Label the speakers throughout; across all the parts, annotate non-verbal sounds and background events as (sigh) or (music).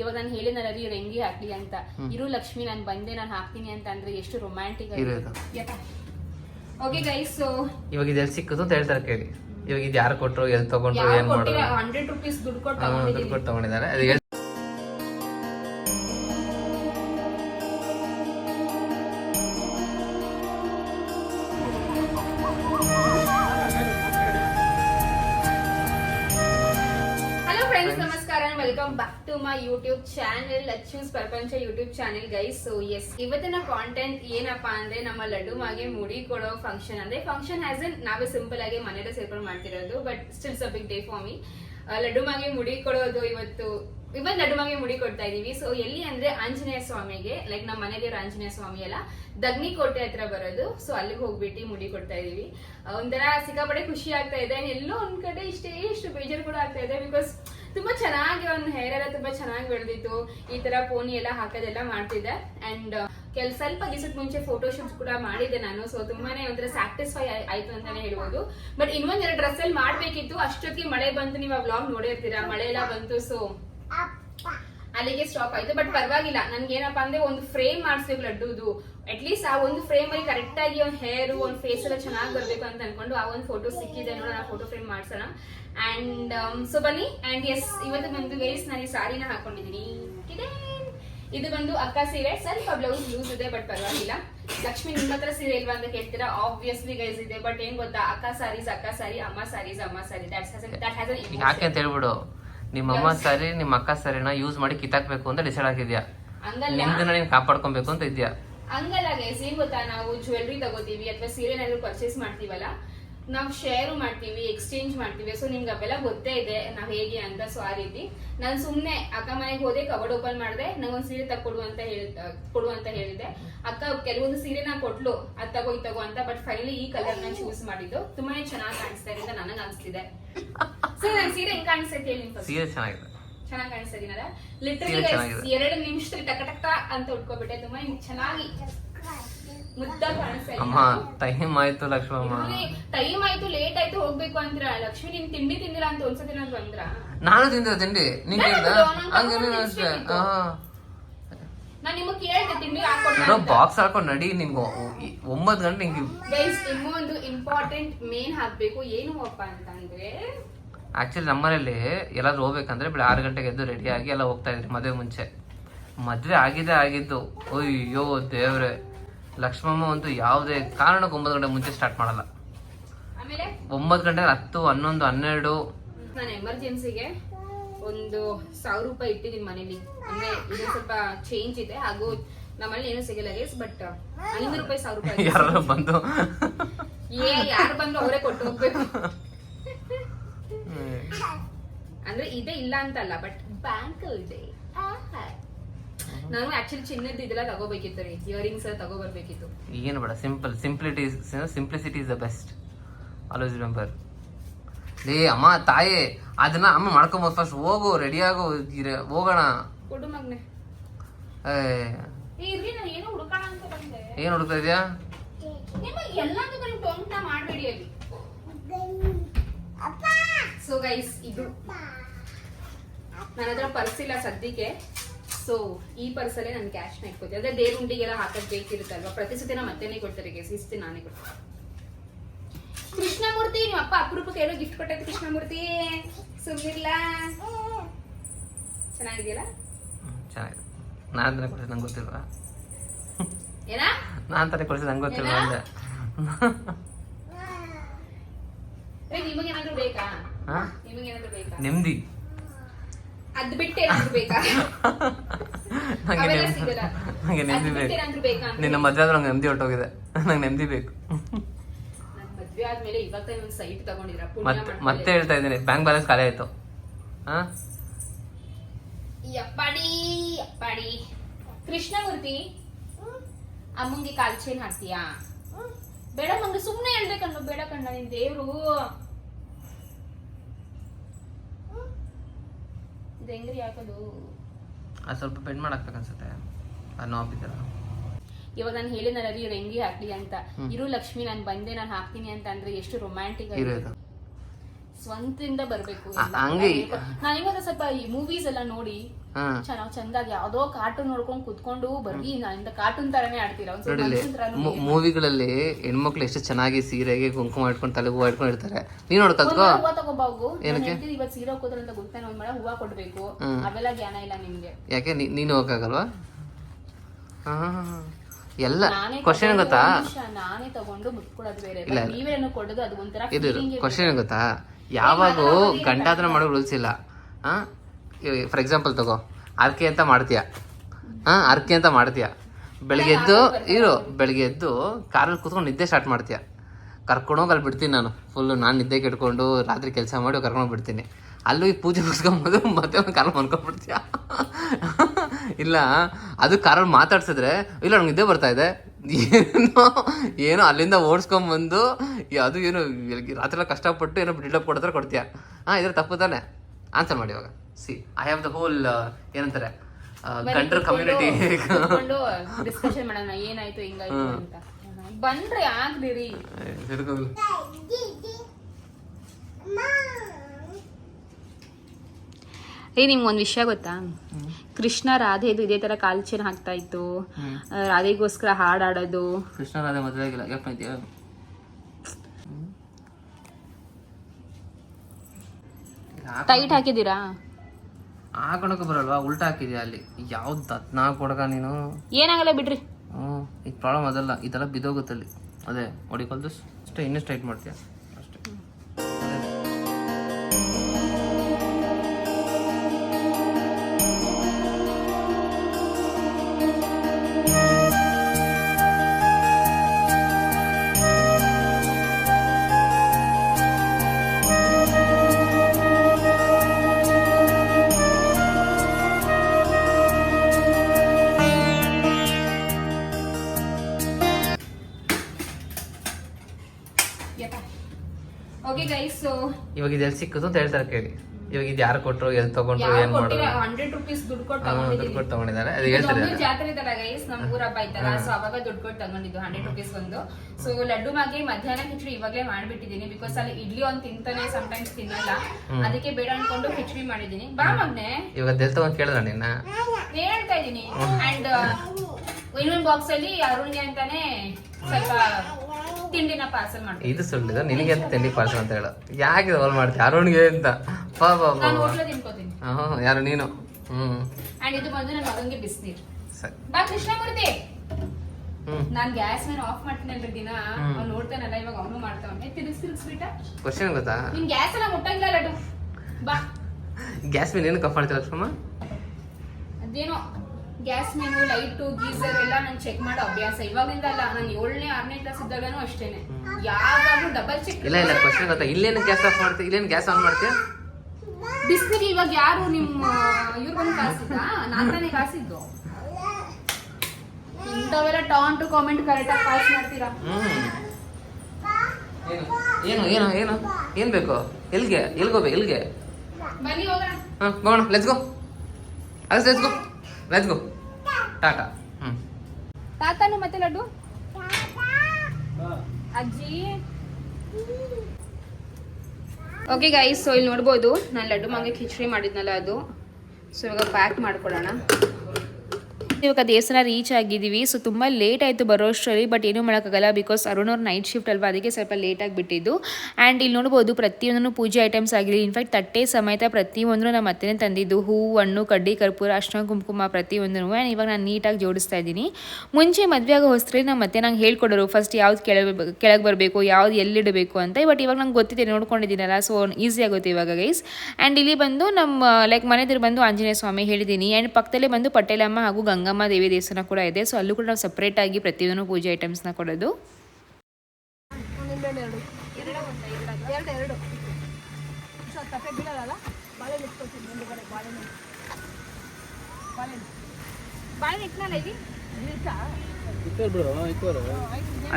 Speaker 1: ಇವಾಗ ನಾನು ಹೇಳಿದ್ನಲ್ಲ ರೀ ರೆಂಗಿ ಹಾಕ್ಲಿ ಅಂತ. ಇರು ಲಕ್ಷ್ಮಿ ನಾನು ಬಂದೆ ನಾನು ಹಾಕ್ತೀನಿ ಅಂತ ಅಂದ್ರೆ ಎಷ್ಟು ರೊಮ್ಯಾಂಟಿಕ್ ಓಕೆ ಗೈಸ್ ಸೊ
Speaker 2: ಇವಾಗ ಇದು ಎಲ್ಲಿ ಸಿಕ್ಕುದು ಅಂತ ಹೇಳ್ತಾರೆ ಕೇಳಿ. ಇವಾಗ ಇದು ಯಾರು ಕೊಟ್ರು ಎಲ್ಲಿ ತಗೊಂಡ್ರು ಏನ್
Speaker 1: ಮಾಡಿದ್ರು?
Speaker 2: ಮಾಡೋದು
Speaker 1: ಹಂಡ್ರೆಡ್ ರುಪೀಸ್ ದುಡ್ಡು ಕೊಟ್ಟು
Speaker 2: ತಗೊಂಡಿದ್ದಾರೆ.
Speaker 1: ಯೂಟ್ಯೂಬ್ ಚಾನೆಲ್ ಅಚ್ಚೂಸ್ ಪ್ರಪಂಚ YouTube channel guys so yes ಇವತ್ತಿನ ಕಾಂಟೆಂಟ್ ಏನಪ್ಪಾ ಅಂದ್ರೆ ನಮ್ಮ ಲಡ್ಡು ಮಾಗೆ ಮುಡಿ ಕೊಡೋ ಫಂಕ್ಷನ್ ಅಂದ್ರೆ ಫಂಕ್ಷನ್ ಆಸ್ ಎನ್ ನಾವೇ ಸಿಂಪಲ್ ಆಗಿ ಮನೆಯಲ್ಲೇ ಸೇರ್ಕೊಂಡು ಮಾಡ್ತಿರೋದು but still's a big day for me Laddu ಮಾಗೆ ಮುಡಿ ಕೊಡೋದು ಇವತ್ತು ಇವತ್ತು ಲಡ್ಡು ಮಾಗೆ ಮುಡಿ ಕೊಡ್ತಾ ಇದೀವಿ. ಸೊ ಎಲ್ಲಿ ಅಂದ್ರೆ ಆಂಜನೇಯ ಸ್ವಾಮಿಗೆ ಲೈಕ್ ನಮ್ಮ ಮನೆ ಆಂಜನೇಯ ಸ್ವಾಮಿ ಅಲ್ಲ ದಗ್ನಿ ಕೋಟೆ ಹತ್ರ ಬರೋದು. ಸೊ ಅಲ್ಲಿಗೆ ಹೋಗ್ಬಿಟ್ಟು ಮುಡಿ ಕೊಡ್ತಾ ಇದೀವಿ. ಒಂಥರ ಸಿಕ್ಕಾಪಡೆ ಖುಷಿ ಆಗ್ತಾ ಇದೆ. ಎಲ್ಲೋ ಒಂದ್ ಕಡೆ ಇಷ್ಟೇ, ಇಷ್ಟು ಬೇಜಾರು ಕೂಡ ಆಗ್ತಾ ಇದೆ ಬಿಕಾಸ್ ತುಂಬಾ ಚೆನ್ನಾಗಿ ಒಂದು ಹೇರ್ ಎಲ್ಲ ತುಂಬಾ ಚೆನ್ನಾಗಿ ಬೆಳೆದಿತ್ತು. ಈ ತರ ಪೋನಿ ಎಲ್ಲ ಹಾಕೋದೆಲ್ಲ ಮಾಡ್ತಿದ್ದೆ. ಅಂಡ್ ಕೆಲ, ಸ್ವಲ್ಪ ದಿವಸದ ಮುಂಚೆ ಫೋಟೋ ಶೂಟ್ಸ್ ಕೂಡ ಮಾಡಿದ್ದೆ ನಾನು. ಸೊ ತುಂಬಾನೇ ಒಂಥರ ಸ್ಯಾಟಿಸ್ಫೈ ಆಯ್ತು ಅಂತಾನೆ ಹೇಳ್ಬೋದು. ಬಟ್ ಇನ್ನೊಂದ್ ಎರಡು ಡ್ರೆಸ್ ಅಲ್ಲಿ ಮಾಡ್ಬೇಕಿತ್ತು. ಅಷ್ಟೊತ್ತಿಗೆ ಮಳೆ ಬಂತು. ನೀವು ಆ ವ್ಲಾಗ್ ನೋಡಿರ್ತೀರಾ? ಮಳೆ ಎಲ್ಲ ಬಂತು. ಸೊ ಅಲ್ಲಿಗೆ ಸ್ಟಾಪ್ ಆಯ್ತು. ಬಟ್ ಪರವಾಗಿಲ್ಲ. ನನ್ಗೆ ಏನಪ್ಪಾ ಅಂದ್ರೆ ಒಂದು ಫ್ರೇಮ್ ಮಾಡಿಸ್ಬೇಕು ಲಡ್ಡುದು. ಅಟ್ ಲೀಸ್ಟ್ ಆ ಒಂದು ಫ್ರೇಮ್ ಅಲ್ಲಿ ಕರೆಕ್ಟ್ ಆಗಿ ಒಂದು ಹೇರ್ ಒಂದು ಫೇಸ್ ಎಲ್ಲ ಚೆನ್ನಾಗಿ ಬರ್ಬೇಕು ಅಂತ ಅನ್ಕೊಂಡು ಆ ಒಂದು ಫೋಟೋ ಸಿಕ್ಕಿದೆ ನೋಡೋಣ ನಾ ಫೋಟೋ ಫ್ರೇಮ್ ಮಾಡ್ಸೋಣ. ಅಂಡ್ ಸೊ ಬನ್ನಿ. ಅಂಡ್ ಎಸ್ ಇವತ್ತು ಬಂದು ವೇಸ್ ನಾನು ಈ ಸಾರಿನ ಹಾಕೊಂಡಿದ್ದೀನಿ. ಇದು ಬಂದು ಅಕ್ಕ ಸೀರೆ. ಸ್ವಲ್ಪ ಬ್ಲೌಸ್ ಲೂಸ್ ಇದೆ ಬಟ್ ಪರವಾಗಿಲ್ಲ. ಲಕ್ಷ್ಮಿ ನಿಮ್ಮ ಹತ್ರ ಸೀರೆ ಇಲ್ವಾ ಅಂತ ಕೇಳ್ತೀರಾ? ಆಬ್ವಿಯಸ್ಲಿ ಗೈಸ್ ಇದೆ ಬಟ್ ಏನ್ ಗೊತ್ತಾ? ಅಕ್ಕ ಸಾರೀಸ್ ಅಕ್ಕ ಸಾರಿ ಅಮ್ಮ ಸಾರೀಸ್ ಅಮ್ಮ ಸಾರಿ
Speaker 2: ಯಾಕೆ ಅಂತ ಹೇಳ್ಬಿಡು. ನಿಮ್ಮ ಅಮ್ಮ ಸಾರಿ ನಿಮ್ಮ ಅಕ್ಕ ಸಾರಿನ ಯೂಸ್ ಮಾಡಿ ಕಿತ್ತಾಕ್ಬೇಕು ಅಂತ ಡಿಸೈಡ್ ಆಗಿದ್ಯಾ? ನಿಮ್ದನ್ನ ನೀನ್ ಕಾಪಾಡ್ಕೊಬೇಕು ಅಂತ ಇದ್ಯಾ?
Speaker 1: ಹಂಗಲ್ಲ ಏನ್ ಗೊತ್ತಾ, ನಾವು ಜ್ಯುವೆಲ್ರಿ ತಗೋತೀವಿ ಅಥವಾ ಸೀರೆ ಏನಾದ್ರು ಪರ್ಚೇಸ್ ಮಾಡ್ತೀವಲ್ಲ, ನಾವು ಶೇರು ಮಾಡ್ತೀವಿ ಎಕ್ಸ್ಚೇಂಜ್ ಮಾಡ್ತೀವಿ. ಸೊ ನಿಮ್ಗೆ ಅವೆಲ್ಲ ಗೊತ್ತೇ ಇದೆ, ನಾವ್ ಹೇಗೆ ಅಂತ. ಸೊ ಆ ರೀತಿ. ನಾನು ಸುಮ್ನೆ ಅಕ್ಕ ಮನೆಗೆ ಹೋದೆ ಕಬಡ್ ಓಪನ್ ಮಾಡಿದೆ, ನಂಗೊಂದ್ ಸೀರೆ ತಕ್ಕೊಡು ಅಂತ ಹೇಳಿ ಕೊಡು ಅಂತ ಹೇಳಿದೆ ಅಕ್ಕ ಕೆಲವೊಂದು ಸೀರೆನ ಕೊಟ್ಲು, ಅದು ತಗೋ ತಗೋ ಅಂತ ಬಟ್ ಫೈನಲಿ ಈ ಕಲರ್ನ ಚೂಸ್ ಮಾಡಿದ್ದು. ತುಂಬಾನೇ ಚೆನ್ನಾಗಿ ಕಾಣಿಸ್ತಾ ಇದೆ ಅಂತ ನನಗೆ ಅನ್ಸ್ತಿದೆ. ಸೊ ನಾನು ಸೀರೆ ಹೆಂಗ್ ಕಾಣಿಸ್ತೈತೆ ಹೇಳಿ
Speaker 2: ಚೆನ್ನಾಗಿದೆ.
Speaker 1: ಚೆನ್ನಾಗಿ ಕಾಣಿಸ್ತಾ ಇದೀನಲ್ಲ ಲಿಟ್ರಲಿ. ಎರಡು ನಿಮಿಷದಲ್ಲಿ ಟಕ ಟಕ ಅಂತ ಉಟ್ಕೋಬಿಟ್ಟೆ ತುಂಬಾ ಚೆನ್ನಾಗಿ
Speaker 2: ಅಮ್ಮ ಟೈಮ್ ಆಯ್ತು ಲಕ್ಷ್ಮಮ್ಮ.
Speaker 1: ಟೈಮ್ ಆಯ್ತು ಲೇಟ್ ಆಯ್ತು ಹೋಗ್ಬೇಕು ಅಂದ್ರ. ಲಕ್ಷ್ಮಿ ನಿಮ್ ತಿಂಡಿ ತಿಂದಿಲ್ಲ ಅಂತ ಒಂದ್ಸತಿ ನಾನು ಬಂದ್ರ?
Speaker 2: ನಾನು ತಿಂದ ತಿಂಡಿ. ತಿಂದ
Speaker 1: ನಾನು
Speaker 2: ಹಂಗೇನು ಅಷ್ಟೇ. ಹಾ
Speaker 1: ನಾನ್ ನಿಮಗ್ ಕೇಳ್ದೆ ತಿಂಡಿ
Speaker 2: ಹಾಕೊಂಡು ಬಾಕ್ಸ್ ಹಾಕೊಂಡು ನಡಿ ನಿನ್ಗೆ ಒಂಬತ್ತು ಗಂಟೆ ನಿಂಗೆ
Speaker 1: ಗೈಸ್ ಇನ್ನೂ ಒಂದು ಇಂಪಾರ್ಟೆಂಟ್ ಮೇನ್ ಹಾಕ್ಬೇಕು. ಏನು ಅಪ್ಪ ಅಂತಂದ್ರೆ
Speaker 2: ಆಕ್ಚುಲಿ ನಮ್ಮನೇಲಿ ಎಲ್ಲಾದ್ರೂ ಹೋಗ್ಬೇಕಂದ್ರೆ ಬೆಳೆ ಆರು ಗಂಟೆಗೆ ಎದ್ದು ರೆಡಿ ಆಗಿ ಎಲ್ಲ ಹೋಗ್ತಾ ಇದ್ರಿ ಮದುವೆ ಮುಂಚೆ. ಮದುವೆ ಆಗಿದೆ ಆಗಿದ್ದು. ಅಯ್ಯೋ ದೇವ್ರೆ. ಲಕ್ಷ್ಮಮ್ಮ ಅಂತೂ ಯಾವುದೇ ಕಾರಣಕ್ಕೆ ಒಂಬತ್ತು ಗಂಟೆ ಮುಂಚೆ ಸ್ಟಾರ್ಟ್ ಮಾಡಲ್ಲ. ಒಂಬತ್ತು ಗಂಟೆ ಹತ್ತು ಹನ್ನೊಂದು ಹನ್ನೆರಡು.
Speaker 1: ನಾನು ಎಮರ್ಜೆನ್ಸಿಗೆ ಒಂದು ಸಾವಿರ ರೂಪಾಯಿ ಇಟ್ಟಿದ್ದೀನಿ ಮನೇಲಿ. ಅಂದ್ರೆ ಇದು ಸ್ವಲ್ಪ ಚೇಂಜ್ ಇದೆ. ಹಾಗೂ ನಮ್ಮಲ್ಲಿ ಏನು ಸಿಗಲ್ಲ ಗೇಸ್ ಬಟ್ ಐನೂರು ರೂಪಾಯಿ ಸಾವಿರ ರೂಪಾಯಿ
Speaker 2: ಯಾರು ಬಂದು.
Speaker 1: ಏ ಯಾರು ಬಂದು ಅವರೇ ಕೊಟ್ಟು ಹೋಗ್ಬೇಕು. ಅಂದ್ರೆ ಇದೆ ಇಲ್ಲ ಅಂತಲ್ಲ ಬಟ್ ಬ್ಯಾಂಕ್ ಇದೆ. ಆಹಾ. ನಾನು ಆಕ್ಚುಲಿ ಚಿನ್ನದ ಇದೆಲ್ಲ ತಗೋಬೇಕಿತ್ತು ರೀ ಇಯರಿಂಗ್ಸ್ ತಗೋ ಬರ್ಬೇಕಿತ್ತು
Speaker 2: ಏನು ಬೇಡ simple simplity simplicity is the best always remember ಲೇ ಅಮ್ಮ ತಾಯಿ ಅದನ್ನ ಅಮ್ಮ ಮಾಡ್ಕೊಂಬೋದು ಫಸ್ಟ್ ಹೋಗು ರೆಡಿ ಆಗು ಇರ- ಹೋಗೋಣ.
Speaker 1: ಕೊಡು ಮಗ್ನೆ.
Speaker 2: ಏ
Speaker 1: ಏ, ಇರ್ಲಿ ನಾನು ಏನೋ ಹುಡುಕೋಣ ಅಂತ ಬಂದೆ.
Speaker 2: ಏನ್ ಹುಡುಕ್ತಾ ಇದೆಯಾ?
Speaker 1: ನಿಮಗೆ ಎಲ್ಲದಕ್ಕೂ ನೀವು ಟೊಂಕ್ನ ಮಾಡಬೇಡಿ ಅಲ್ಲಿ. ಸೊ ಗೈಸ್ ಇದು ನನ್ನ ಹತ್ರ ಪರ್ಸ್ ಇಲ್ಲ ಸದ್ಯಕ್ಕೆ. ಸೊ ಈ ಪರ್ಸಲ್ಲೇ ನಾನು ಕ್ಯಾಶ್ನ ಇಟ್ಕೋತೀನಿ ಅದೇ ದೇವ್ರ ಉಂಡಿಗೆಲ್ಲ ಹಾಕಕ್ ಬೇಕಿರುತ್ತಲ್ವ ಪ್ರತಿ ಸತಿ ನಮ್ಮ ಮತ್ತೆ ಕೊಡ್ತಾರೆ ಗೈಸ್ ಇಸ್ತಿ ನಾನೇ ಕೊಡ್ತೀನಿ. ಕೃಷ್ಣಮೂರ್ತಿ ನಿಮ್ಮ ಅಪ್ಪ ಅಪರೂಪಕ್ಕೆ ಏನೋ ಗಿಫ್ಟ್ ಕೊಟ್ಟೈತೆ ಕೃಷ್ಣಮೂರ್ತಿ. ಸುಮ್ಮಿಲ್ಲ ಚೆನ್ನಾಗಿದೆಯಲ್ಲ
Speaker 2: ಚೆನ್ನಾಗಿದೆ. ನಾನು ತಾನೇ ಕೊಡಿಸಿದ ನಂಗೆ ಗೊತ್ತಿಲ್ವಾ?
Speaker 1: ಏನಾ?
Speaker 2: ನಾನು ತಾನೇ ಕೊಡಿಸಿದ ನಂಗೆ ಗೊತ್ತಿಲ್ವಾ ಅಂದೆ.
Speaker 1: ಬೇಕಾ ನಿಮಗೇನಾದ್ರೂ ಬೇಕಾ?
Speaker 2: ನೆಮ್ಮದಿ
Speaker 1: ಅದ್ ಬಿಟ್ಟು ಏನಾದ್ರೂ ಬೇಕಾ?
Speaker 2: ನಂಗೆ
Speaker 1: ಅವೆಲ್ಲ
Speaker 2: ನೆಮ್ಮದಿ
Speaker 1: ಸಿಗಲ್ಲ.
Speaker 2: ನಂಗೆ ನೆಮ್ಮದಿ ಬೇಕು.
Speaker 1: ಏನಾದ್ರೂ ಬೇಕಾ ಅಂತ
Speaker 2: ನಿನ್ನ ಮದ್ವೆ ಆದ್ರೆ ನಂಗೆ ನೆಮ್ಮದಿ ಹೊಟ್ಟೋಗಿದೆ ನಂಗೆ ನೆಮ್ಮದಿ ಬೇಕು.
Speaker 1: ನನ್ ಮದ್ವೆ ಆದ್ಮೇಲೆ ಇವಾಗ ಒಂದ್ ಸೈಟ್ ತಗೊಂಡಿದ್ರ ಪುಣ್ಯ
Speaker 2: ಮತ್ತೆ
Speaker 1: ಮಾಡ್ಕೊಳ್ಳಿ.
Speaker 2: ಮತ್ತೆ ಹೇಳ್ತಾ ಇದ್ದೀನಿ. ಬ್ಯಾಂಕ್ ಬ್ಯಾಲೆನ್ಸ್ ಖಾಲಿ ಆಯ್ತು. ಹಾ?
Speaker 1: ಯಪ್ಪಾಡಿ ಯಪ್ಪಾಡಿ. ಕೃಷ್ಣಮೂರ್ತಿ ಅಮ್ಮಂಗೆ ಕಾಲ್ ಚೇನ್ ಹಾಕ್ತೀಯಾ? ಬೇಡ ಮಂಗ ಸುಮ್ನೆ ಹೇಳ್ಬೇಕನ್ನು ಬೇಡ ಕಣ್ಣ ನಿನ್ ದೇವ್ರು. ಇದು ಹೆಂಗ್ರಿ ಹಾಕೋದು?
Speaker 2: ಅದು ಸ್ವಲ್ಪ ಬೆಂಡ್ ಮಾಡಾಕ್ಬೇಕು ಅನ್ಸುತ್ತೆ. ಆ ನಾಬ್ ಇದೆಲ್ಲ.
Speaker 1: ಇವಾಗ ನಾನು ಹೇಳಿದ್ನಲ್ಲ ರೀ ರೆಂಗಿ ಹಾಕ್ಲಿ ಅಂತ. ಇರು ಲಕ್ಷ್ಮಿ ನಾನು ಬಂದೆ ನಾನು ಹಾಕ್ತೀನಿ ಅಂತ ಅಂದ್ರೆ ಎಷ್ಟು ರೊಮ್ಯಾಂಟಿಕ್
Speaker 2: ಇರೋದು.
Speaker 1: ಸ್ವಂತದಿಂದ ಬರ್ಬೇಕು
Speaker 2: ಹಂಗೆ.
Speaker 1: ನಾನು ಇವಾಗ ಸ್ವಲ್ಪ ಈ ಮೂವೀಸ್ ಎಲ್ಲ ನೋಡಿ ಚೆನ್ನಾಗ್ ಚಂದಾಗಿ ಯಾವ್ದೋ ಕಾರ್ಟೂನ್ ನೋಡ್ಕೊಂಡ್ ಕುತ್ಕೊಂಡು ಬರೀ ನಾನಿಂದ ಕಾರ್ಟೂನ್ ತರನೇ ಆಡ್ತೀರಾ.
Speaker 2: ಮೂವಿಗಳಲ್ಲಿ ಹೆಣ್ಮಕ್ಳು ಎಷ್ಟು ಚೆನ್ನಾಗಿ ಸೀರೆಗೆ ಕುಂಕುಮ ಇಟ್ಕೊಂಡು ತಲೆ ಹೂವು ಇಟ್ಕೊಂಡು ಇರ್ತಾರೆ. ನೀನ್ ನೋಡ್
Speaker 1: ಹೂವ
Speaker 2: ಏನಕ್ಕೆ?
Speaker 1: ಇವತ್ತು ಸೀರೆ ಹೋಗೋದ್ರ ಅಂತ ಗೊತ್ತೇನೋ ಒಂದ್ ಮಳೆ ಹೂವ ಕೊಡ್ಬೇಕು. ಅವೆಲ್ಲ ಜ್ಞಾನ ಇಲ್ಲ ನಿಮ್ಗೆ.
Speaker 2: ಯಾಕೆ? ನೀನು ಹೋಗಕ್ಕಾಗಲ್ವಾ? ಎಲ್ಲ
Speaker 1: ನಾನೇ
Speaker 2: ಕ್ವಶನ್ ಗೊತ್ತಾ?
Speaker 1: ನಾನೇ ತಗೊಂಡು ಮುಟ್ಕೊಡೋದು ಬೇರೆ. ನೀವೇನೋ ಕೊಡೋದು ಅದು ಒಂಥರ
Speaker 2: ಇದು ಕ್ವಶನ್ ಗೊತ್ತಾ? ಯಾವಾಗೂ ಗಂಟಾತನ ಮಾಡೋ ರೂಲ್ಸ್ ಇಲ್ಲ. ಹಾ ಫಾರ್ ಎಕ್ಸಾಂಪಲ್ ತಗೋ ಅರ್ಕೆ ಅಂತ ಮಾಡ್ತೀಯ? ಹಾಂ ಅರ್ಕೆ ಅಂತ ಮಾಡ್ತೀಯ? ಬೆಳಗ್ಗೆ ಎದ್ದು ಇರು ಬೆಳಗ್ಗೆ ಎದ್ದು ಕಾರಲ್ಲಿ ಕೂತ್ಕೊಂಡು ನಿದ್ದೆ ಸ್ಟಾರ್ಟ್ ಮಾಡ್ತೀಯ? ಕರ್ಕೊಂಡೋಗಿ ಅಲ್ಲಿ ಬಿಡ್ತೀನಿ ನಾನು. ಫುಲ್ಲು ನಾನು ನಿದ್ದೆ ಕೆಡ್ಕೊಂಡು ರಾತ್ರಿ ಕೆಲಸ ಮಾಡಿ ಕರ್ಕೊಂಡು ಬಿಡ್ತೀನಿ. ಅಲ್ಲೂ ಈ ಪೂಜೆ ಮುಗಿಸ್ಕೊಂಬೋದು (laughs) ಮತ್ತೆ ಒಂದು ಕಾರಲ್ಲಿ ಮನ್ಕೊಂಡ್ಬಿಡ್ತೀಯ (laughs) ಇಲ್ಲ ಅದು ಕಾರಲ್ಲಿ ಮಾತಾಡ್ಸಿದ್ರೆ ಇಲ್ಲ ನಂಗೆ ನಿದ್ದೆ ಬರ್ತಾ ಇದೆ. ಏನೋ ಏನೋ ಅಲ್ಲಿಂದ ಓಡಿಸ್ಕೊಂಬಂದು ಅದು ಏನು ರಾತ್ರಿ ಎಲ್ಲ ಕಷ್ಟಪಟ್ಟು ಏನೋ ಬಿಲ್ಡಪ್ ಕೊಡ್ತಾರೆ ಕೊಡ್ತೀಯ? ಹಾಂ ಇದ್ರೆ ತಪ್ಪು ತಾನೆ. ಆನ್ಸರ್ ಮಾಡಿ ಇವಾಗ. See I have the whole ಏನಂತಾರೆ ಗಂಡ್ರ ಕಮ್ಯುನಿಟಿ
Speaker 1: ಡಿಸ್ಕಷನ್ (laughs) ಮಾಡೋಣ ಏನಾಯ್ತು ಹಿಂಗಾಯ್ತು ಅಂತ. ಬಂದ್ರೆ ಆಗ್ದಿರಿ. ಏ ನಿಮ್ಗೆ ಒಂದು ವಿಷಯ ಗೊತ್ತಾ? ಕೃಷ್ಣ ರಾಧೆದು ಇದೇ ತರ ಕಾಲ್ಚೇನ್ ಹಾಕ್ತಾ ಇತ್ತು. ರಾಧೆಗೋಸ್ಕರ ರಾಧೆಗೋಸ್ಕರ ಹಾಡಾಡೋದು.
Speaker 2: ಕೃಷ್ಣ ರಾಧೆ ಮದುವೆ ಆಗಿಲ್ಲ. ಯಾಕೆ ಇದೆಯಾ
Speaker 1: ಟೈಟ್ ಹಾಕಿದ್ದೀರಾ?
Speaker 2: ಹಾಕೊಳಕ್ಕೆ ಬರಲ್ವಾ? ಉಲ್ಟಾ ಹಾಕಿದ್ಯಾ ಅಲ್ಲಿ? ಯಾವ್ದು ದತ್ನ ಕೊಡಕ ನೀನು?
Speaker 1: ಏನಾಗಲ್ಲ ಬಿಡ್ರಿ.
Speaker 2: ಹ್ಞೂ ಈಗ ಪ್ರಾಬ್ಲಮ್ ಅದಲ್ಲ. ಇದೆಲ್ಲ ಬಿದ್ದೋಗುತ್ತೆ ಅಲ್ಲಿ. ಅದೇ ಹೊಡಿಕೊಲ್ದು ಇಷ್ಟ ಇನ್ನೂ ಸ್ಟ್ರೈಟ್ ಮಾಡ್ತೀಯ? ಇವಾಗ ಇದೆಲ್ಲ ಸಿಕ್ಕುದು ಅಂತ ಹೇಳ್ತಾರೆ ಕೇಳಿ. ಇವಾಗ ಇದು ಯಾರು ಕೊಟ್ಟರು ಎಲ್ಲಿ ತಗೊಂಡ್ರು
Speaker 1: ಏನ್
Speaker 2: ಏನು
Speaker 1: ಕೊಟ್ಟಿಲ್ಲ
Speaker 2: ಮಾಡೋದು
Speaker 1: ಹಂಡ್ರೆಡ್ ರುಪೀಸ್ ದುಡ್ಡು ಕೊಟ್ಟು
Speaker 2: ದುಡ್ಡು ಕೊಟ್ಟು ತಗೊಂಡಿದ್ದಾರೆ. ಅದು ಹೇಳ್ತಾರೆ
Speaker 1: ಜಾತ್ರೆ ಇತ್ತಲ್ಲ ಗೈಸ್ ನಮ್ ಊರ ಹಬ್ಬ ಇತ್ತಲ್ಲ ಸೊ ಅವಾಗ ದುಡ್ಡು ಕೊಟ್ಟು ತಗೊಂಡಿದ್ದು ಹಂಡ್ರೆಡ್ ರುಪೀಸ್ ಒಂದು. ಸೊ ಲಡ್ಡು ಮಾಗೆ ಮಧ್ಯಾಹ್ನ ಖಿಚಡಿ ಇವಾಗಲೇ ಮಾಡ್ಬಿಟ್ಟಿದೀನಿ ಬಿಕಾಸ್ ಅಲ್ಲಿ ಇಡ್ಲಿ ಒಂದು ತಿಂತಾನೆ ಟೈಮ್ಸ್ ತಿನ್ನಲ್ಲ. ಅದಕ್ಕೆ ಬೇಡ ಅನ್ಕೊಂಡು ಖಿಚಡಿ ಮಾಡಿದ್ದೀನಿ. ಬಾ ಮಗ್ನೆ.
Speaker 2: ಇವಾಗ ಅದೆಲ್ಲಿ ತಗೊಂಡು ಕೇಳಿದ್ರ ನಿನ್ನ?
Speaker 1: ಹೇಳ್ತಾ ಇದೀನಿ ಅಂಡ್ ಇನ್ನೊಂದು ಬಾಕ್ಸ್ ಅಲ್ಲಿ ಅರುಣ್ಗೆ ಅಂತಾನೆ ಸ್ವಲ್ಪ ತಿಂಡಿನ ಪಾರ್ಸಲ್ ಮಾಡ್ತೀನಿ
Speaker 2: ಇದು ಸುಳ್ಳಿದ ನಿನಗೆ ಅಂತ ತಿಂಡಿ ಪಾರ್ಸಲ್ ಅಂತ ಹೇಳು. ಯಾಕೆ ಹೋಲ್ ಮಾಡ್ತೀಯ? ಅರುಣ್ಗೆ ಅಂತ ಪಾ ಬಾ ಬಾ
Speaker 1: ನಾನು ಹೋಟ್ಲ ತಿನ್ಕೋತೀನಿ.
Speaker 2: ಹ್ಞೂ ಯಾರು ನೀನು? ಹ್ಞೂ
Speaker 1: ಅಂಡ್ ಇದು ಬಂದು ನನ್ನ ಮಗನ್ಗೆ ಬಿಸಿನೀರು.
Speaker 2: ಸರಿ.
Speaker 1: ಬಾ ಕೃಷ್ಣಮೂರ್ತಿ ನಾನ್ ಗ್ಯಾಸ್ ಮೇಲೆ ಆಫ್ ಮಾಡ್ತೀನಿ ಅಲ್ರಿ ದಿನ ಅವ್ನು ನೋಡ್ತಾನಲ್ಲ ಇವಾಗ ಅವನು ಮಾಡ್ತಾವನೆ. ತಿರುಗಿಸ್ ತಿರುಗಿಸ್ಬಿಟ್ಟ
Speaker 2: ಕ್ವಶನ್ ಗೊತ್ತಾ?
Speaker 1: ನಿನ್ ಗ್ಯಾಸ್ ಎಲ್ಲ ಮುಟ್ಟಂಗಿಲ್ಲ ಲಡ್ಡು. ಬಾ.
Speaker 2: ಗ್ಯಾಸ್ ಮೇಲೆ ಏನು ಕಫ್ ಮಾಡ್ತೀರ ಲಕ್ಷ್ಮಮ್ಮ?
Speaker 1: ಅದೇನೋ. ಗ್ಯಾಸ್ ಮೆನು ಲೈಟು ಗೀಸರ್ ಎಲ್ಲ ನಾನು ಚೆಕ್ ಮಾಡೋ ಅಭ್ಯಾಸ. ಇವಾಗಿಂದ ಅಲ್ಲ ನಾನು ಏಳನೇ ಆರನೇ ಕ್ಲಾಸ್ ಇದ್ದಾಗನು ಅಷ್ಟೇನೆ. ಯಾವಾಗಲೂ ಡಬಲ್ ಚೆಕ್
Speaker 2: ಇಲ್ಲ ಇಲ್ಲ ಕ್ವಶನ್ ಗೊತ್ತಾ? ಇಲ್ಲೇನು ಗ್ಯಾಸ್ ಆಫ್ ಮಾಡ್ತೀವಿ ಇಲ್ಲೇನು ಗ್ಯಾಸ್ ಆನ್ ಮಾಡ್ತೀಯ
Speaker 1: ಬಿಸಿನೀರು ಇವಾಗ ಯಾರು ನಿಮ್ಮ ಇವ್ರು ಬಂದು ಕಾಸಿದ್ದ ನಾನ್ ತಾನೇ ಕಾಸಿದ್ದು. ಇಂಥವೆಲ್ಲ ಟಾನ್ ಟು ಕಾಮೆಂಟ್ ಕರೆಕ್ಟಾಗಿ ಪಾಸ್ ಮಾಡ್ತೀರಾ?
Speaker 2: ಏನು? ಏನು ಏನು ಏನು? ಏನು ಬೇಕು? ಎಲ್ಲಿಗೆ ಎಲ್ಗೋಬೇಕು ಎಲ್ಗೆ?
Speaker 1: ಬನ್ನಿ ಹೋಗೋಣ.
Speaker 2: ಹಾಂ ಹೋಗೋಣ. Let's go us let's go let's go tata. ಹ್ಞೂ
Speaker 1: ತಾತನು ಮತ್ತೆ ಲಡ್ಡು? ಅಜ್ಜಿ. ಓಕೆ ಗೈಸ್ ಸೊ ಇಲ್ಲಿ ನೋಡ್ಬೋದು. ನಾನು ಲಡ್ಡು ಮಂಗೆ ಕಿಚಡಿ ಮಾಡಿದ್ನಲ್ಲ ಅದು. ಸೊ ಇವಾಗ ಪ್ಯಾಕ್ ಮಾಡ್ಕೊಳ್ಳೋಣ ಇವಾಗ ದೇವಸ್ಥಾನ ರೀಚ್ ಆಗಿದ್ದೀವಿ. ಸೊ ತುಂಬ ಲೇಟ್ ಆಯಿತು ಬರೋಷ್ಟರಲ್ಲಿ ಬಟ್ ಏನೂ ಮಾಡೋಕ್ಕಾಗಲ್ಲ ಬಿಕಾಸ್ ಅರುಣ್ ಅವ್ರ ನೈಟ್ ಶಿಫ್ಟ್ ಅಲ್ವಾ? ಅದಕ್ಕೆ ಸ್ವಲ್ಪ ಲೇಟ್ ಆಗಿಬಿಟ್ಟಿದ್ದು ಆ್ಯಂಡ್ ಇಲ್ಲಿ ನೋಡ್ಬೋದು ಪ್ರತಿಯೊಂದೂ ಪೂಜೆ ಐಟಮ್ಸ್ ಆಗಲಿ ಇನ್ಫ್ಯಾಕ್ಟ್ ತಟ್ಟೆ ಸಮೇತ ಪ್ರತಿಯೊಂದೂ ನಮ್ಮ ಅತ್ತೆನೇ ತಂದಿದ್ದು. ಹೂವು ಹಣ್ಣು, ಕಡ್ಡಿ, ಕರ್ಪೂರ ಅಷ್ಟ ಕುಂಕುಮ ಪ್ರತಿಯೊಂದೂ ಆ್ಯಂಡ್ ಇವಾಗ ನಾನು ನೀಟಾಗಿ ಜೋಡಿಸ್ತಾ ಇದ್ದೀನಿ. ಮುಂಚೆ ಮದುವೆ ಆಗೋ ಹೊಸ್ತ್ರೆ ನಮ್ಮ ಮತ್ತೆ ನಂಗೆ ಹೇಳ್ಕೊಡೋರು ಫಸ್ಟ್ ಯಾವ್ದು ಕೆಳಗೆ ಕೆಳಗೆ ಬರಬೇಕು, ಯಾವ್ದು ಎಲ್ಲಿಡಬೇಕು ಅಂತ. ಬಟ್ ಇವಾಗ ನಂಗೆ ಗೊತ್ತಿದೆ, ನೋಡ್ಕೊಂಡಿದ್ದೀನಲ್ಲ ಸೊ ಈಸಿ ಆಗುತ್ತೆ ಇವಾಗ ಗೈಸ್ ಆ್ಯಂಡ್ ಇಲ್ಲಿ ಬಂದು ನಮ್ಮ ಲೈಕ್ ಮನೆದಿರು ಬಂದು ಆಂಜನೇಯ ಸ್ವಾಮಿ ಹೇಳಿದ್ದೀನಿ. ಆ್ಯಂಡ್ ಪಕ್ಕದಲ್ಲೇ ಬಂದು ಪಟೇಲಮ್ಮ ಹಾಗೂ ಗಂಗಮ್ಮ ದೇವಿ ದೇವಸ್ಥಾನ ಕೂಡ ಇದೆ. ಸೊ ಅಲ್ಲೂ ಕೂಡ ನಾವು ಸಪ್ರೇಟಾಗಿ ಪ್ರತಿಯೊಂದು ಪೂಜೆ ಐಟಮ್ಸ್ನ ಕೊಡೋದು.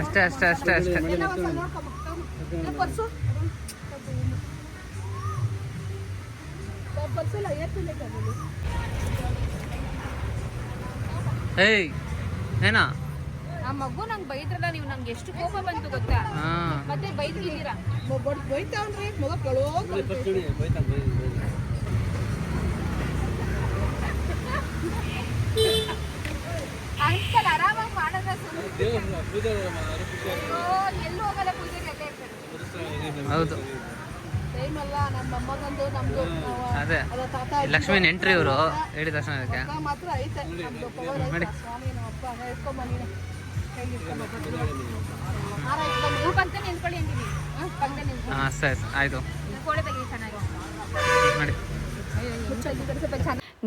Speaker 2: ಅಷ್ಟೇ ಅಷ್ಟೇ ಅಷ್ಟೇ ಅಷ್ಟೇ. ಏಯ್ ಏನಾ?
Speaker 3: ಆ ಮಗು ನಂಗೆ ಬೈದ್ರಲ್ಲ ನೀವು ನಂಗೆ ಎಷ್ಟು ಕೋಪ ಬಂತು ಗೊತ್ತಾ? ಮತ್ತೆ ಬೈದಿದ್ದೀರಾ
Speaker 4: ಬೈತಾವ್ರಿ ಮಗ ಕಳೋ
Speaker 3: ಅಂಕಲ್ ಆರಾಮಾಗಿ ಮಾಡಿದ್ರೆ ಎಲ್ಲೂ ಹೋಗಲ್ಲ ಪೂಜೆಗೆ ಅಲ್ಲೇ ಇರ್ತಾರೆ.
Speaker 5: ಹೌದು. ಅದೇ.
Speaker 4: ಅದ ತಾತ
Speaker 5: ಲಕ್ಷ್ಮೀ ನೆಂಟ್ರಿ ಇವರು ಹೇಳಿದ ತಕ್ಷಣ ಅದಕ್ಕೆ.
Speaker 3: ಪಕ್ಕದಲ್ಲಿ
Speaker 5: ಹಾಂ ಸರಿ ಆಯಿತು.
Speaker 3: ಕೋಡೆ ತೆಗಿ ಚೆನ್ನಾಗಿ
Speaker 5: ನೋಡಿ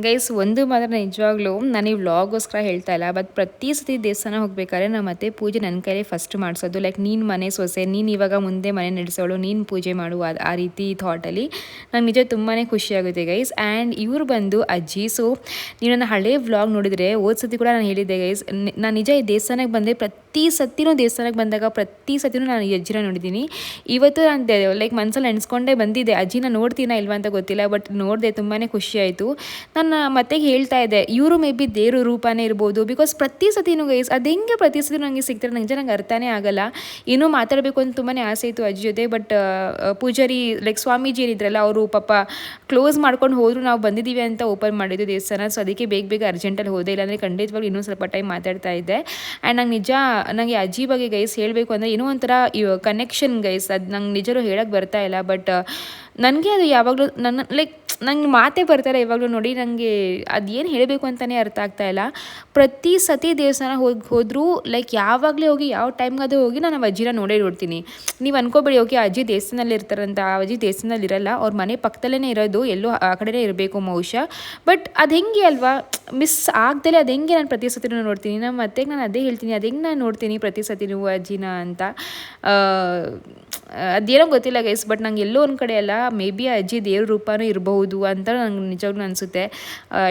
Speaker 3: ಗೈಸ್, ಒಂದು ಮಾತ್ರ ನಿಜವಾಗ್ಲೂ ನಾನು ಈ ವ್ಲಾಗೋಸ್ಕರ ಹೇಳ್ತಾ ಇಲ್ಲ ಬಟ್ ಪ್ರತಿ ಸತಿ ದೇವಸ್ಥಾನ ಹೋಗ್ಬೇಕಾದ್ರೆ ನಮ್ಮ ಮತ್ತೆ ಪೂಜೆ ನನ್ನ ಕೈಲೇ ಫಸ್ಟ್ ಮಾಡಿಸೋದು. ಲೈಕ್ ನೀನು ಮನೆ ಸೊಸೆ, ನೀನು ಇವಾಗ ಮುಂದೆ ಮನೆ ನಡೆಸೋಳು, ನೀನು ಪೂಜೆ ಮಾಡು ಆ- ರೀತಿ ಥಾಟಲ್ಲಿ ನಂಗೆ ನಿಜ ತುಂಬಾ ಖುಷಿಯಾಗುತ್ತೆ ಗೈಸ್. ಆ್ಯಂಡ್ ಇವರು ಬಂದು ಅಜ್ಜಿ ಸೊ ನೀವು ನನ್ನ ಹಳೆ ವ್ಲಾಗ್ ನೋಡಿದರೆ ಓದ್ ಸತಿ ಕೂಡ ನಾನು ಹೇಳಿದ್ದೆ ಗೈಸ್ ನಾನು ನಿಜ ಈ ದೇವಸ್ಥಾನಕ್ಕೆ ಬಂದೆ ಪ್ರತಿ ಸತಿನೂ ದೇವಸ್ಥಾನಕ್ಕೆ ಬಂದಾಗ ಪ್ರತಿ ಸತಿನೂ ನಾನು ಈ ಅಜ್ಜಿನ ನೋಡಿದ್ದೀನಿ. ಇವತ್ತು ನಾನು ಲೈಕ್ ಮನಸ್ಸಲ್ಲಿ ನೆನೆಸ್ಕೊಂಡೇ ಬಂದಿದ್ದೆ ಅಜ್ಜಿನ ನೋಡ್ತೀನ ಇಲ್ವಾ ಅಂತ ಗೊತ್ತಿಲ್ಲ ಬಟ್ ನೋಡಿದೆ ತುಂಬಾ ಖುಷಿ ಆಯಿತು. ನಾನು ಮತ್ತೆ ಹೇಳ್ತಾ ಇದ್ದೆ ಇವರು ಮೇ ಬಿ ದೇವ್ರ ರೂಪನೇ ಇರ್ಬೋದು ಬಿಕಾಸ್ ಪ್ರತಿ ಸತಿನೂ ಗೈಸ್ ಅದು ಹೆಂಗೆ ಪ್ರತಿ ಸತಿ ನನಗೆ ಸಿಗ್ತಾರೆ ನಂಗೆ ನಂಗೆ ಅರ್ಥನೇ ಆಗಲ್ಲ. ಇನ್ನೂ ಮಾತಾಡಬೇಕು ಅಂತ ತುಂಬಾ ಆಸೆ ಇತ್ತು ಅಜ್ಜಿ ಜೊತೆ ಬಟ್ ಪೂಜಾರಿ ಲೈಕ್ ಸ್ವಾಮೀಜಿ ಏನಿದ್ರಲ್ಲ, ಅವರು ಪಾಪ ಕ್ಲೋಸ್ ಮಾಡ್ಕೊಂಡು ಹೋದ್ರು, ನಾವು ಬಂದಿದ್ದೀವಿ ಅಂತ ಓಪನ್ ಮಾಡಿದ್ದು ದೇವಸ್ಥಾನ ಸೊ ಅದಕ್ಕೆ ಬೇಗ ಬೇಗ ಅರ್ಜೆಂಟಲ್ಲಿ ಹೋದೆ. ಇಲ್ಲಾಂದರೆ ಖಂಡಿತವಾಗ್ಲೂ ಇನ್ನೂ ಸ್ವಲ್ಪ ಟೈಮ್ ಮಾತಾಡ್ತಾ ಇದ್ದೆ. ಆ್ಯಂಡ್ ನಂಗೆ ನಿಜ ನನಗೆ ಅಜ್ಜಿ ಬಗ್ಗೆ ಗೈಸ್ ಹೇಳಬೇಕು ಅಂದರೆ ಏನೋ ಒಂಥರ ಕನೆಕ್ಷನ್ ಗೈಸ್ ಅದು ನಂಗೆ ನಿಜರು ಹೇಳಕ್ಕೆ ಬರ್ತಾ ಇಲ್ಲ ಬಟ್ ನನಗೆ ಅದು ಯಾವಾಗಲೂ, ನನ್ನ ಲೈಕ್ ನಂಗೆ ಮಾತೇ ಬರ್ತಾರೆ ಇವಾಗಲೂ ನೋಡಿ ನನಗೆ ಅದೇನು ಹೇಳಬೇಕು ಅಂತಲೇ ಅರ್ಥ ಆಗ್ತಾ ಇಲ್ಲ. ಪ್ರತಿ ಸತಿ ದೇವಸ್ಥಾನ ಹೋಗಿ ಹೋದರೂ ಲೈಕ್ ಯಾವಾಗಲೇ ಹೋಗಿ ಯಾವ ಟೈಮ್ಗಾದರೂ ಹೋಗಿ ನಾನು ನಮ್ಮ ಅಜ್ಜಿನ ನೋಡೇ ನೋಡ್ತೀನಿ. ನೀವು ಅನ್ಕೋಬೇಡಿ ಓಕೆ ಅಜ್ಜಿ ದೇವಸ್ಥಾನದಲ್ಲಿ ಇರ್ತಾರಂತ ಆ ಅಜ್ಜಿ ದೇವಸ್ಥಾನದಲ್ಲಿ ಇರಲ್ಲ. ಅವ್ರ ಮನೆ ಪಕ್ಕದಲ್ಲೇ ಇರೋದು ಎಲ್ಲೋ ಆ ಕಡೆನೇ ಇರಬೇಕು ಬಹುಶಃ ಬಟ್ ಅದು ಹೆಂಗೆ ಅಲ್ವಾ? ಮಿಸ್ ಆಗ್ದಲೇ ಅದು ಹೆಂಗೆ ನಾನು ಪ್ರತಿ ಸತಿನೂ ನೋಡ್ತೀನಿ. ನಮ್ಮ ಮತ್ತೆ ನಾನು ಅದೇ ಹೇಳ್ತೀನಿ ಅದು ಹೆಂಗೆ ನಾನು ನೋಡ್ತೀನಿ ಪ್ರತಿ ಸತಿ ನೀವು ಅಜ್ಜಿನ ಅಂತ. ಆ, ಅದೇನೋ ಗೊತ್ತಿಲ್ಲ ಗೈಸ್ ಬಟ್ ನಂಗೆ ಎಲ್ಲೋ ಒಂದು ಕಡೆ ಅಲ್ಲ ಮೇ ಬಿ ಅಜ್ಜಿ ದೇವ್ರ ರೂಪನೂ ಇರಬಹುದು. ಅಂತ ನಂಗೆ ನಿಜವಾಗ್ಲೂ ಅನಿಸುತ್ತೆ.